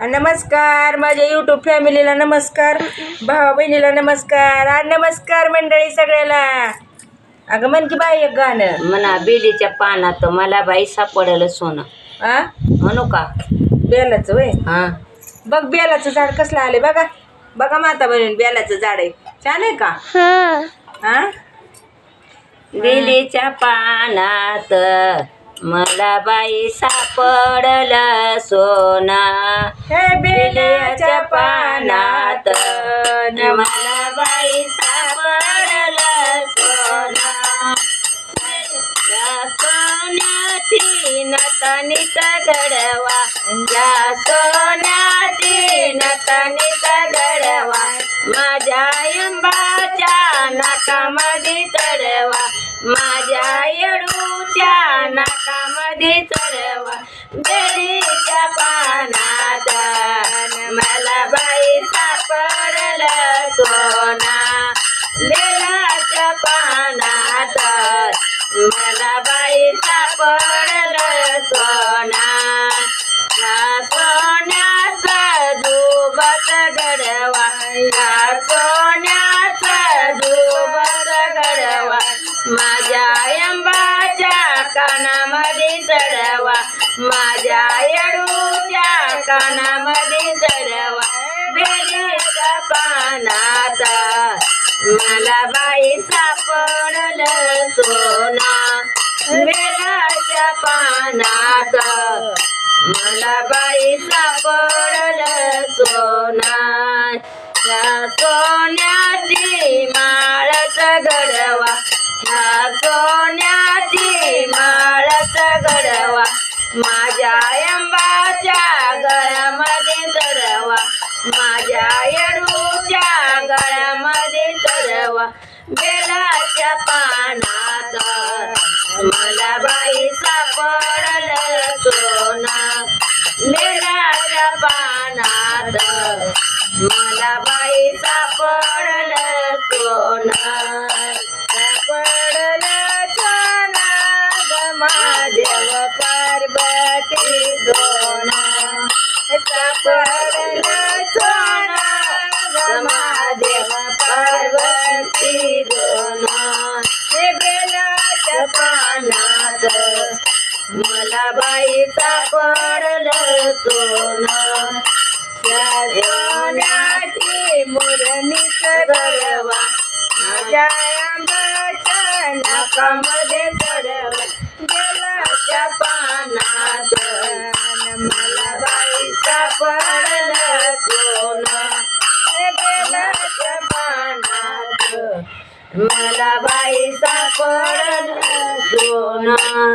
नमस्कार. माझ्या यूट्यूब फॅमिलीला नमस्कार. भावा बहिणीला नमस्कार. आणि नमस्कार मंडळी सगळ्याला. अगं मन की बाई एक गाणं. म्हणा बेलीच्या पानात मला बाई सापडलं सोनं. आ? म्हणू का? बेलाचं वय? हा. बघ बेलाचं झाड कसलं आले बघा. बघा माता बनवून बेलाचं झाड आहे. छान आहे का? हा. बेलीच्या पानात मला बाई सापडलं सोना. हे बेलीच्या पानात. मला बाई सापडलं सोना. सोन्याची नतनीत घडवा या सोन्याची नतनीत घडवा माझ्या यंबाच्या नाकामध्ये चढवा. येडूच्या नाकामध्ये चढवा बेरीच्या पानात. मला बाई सापडलं सोना बेलाच्या पानात. मला बाई सापड माझ्या येडूच्या कानामध्ये चढवा बेलीच्या पानात. मला बाई सापडलं सोना बेलाच्या पानात. मला बाई सापडलं सोना. सोन्याची माळच घडवा माझ्या यंबाच्या गळ्यामध्ये चढवा. माझ्या येडूच्या गळ्यामध्ये चढवा. बेलाच्या पानात मला बाई सापडलं सोना. बेलाच्या पानात मला बाई सापड पार्वती दोना हे बेलाच्या पानात. मला बाई सापडलं सोनं त्या सोन्याची मुरणीच माझ्या आंबाच्या नाकामध्ये चढवा बेलाच्या पानात मला बाई सापडलं मला बाई सापडलं सोना.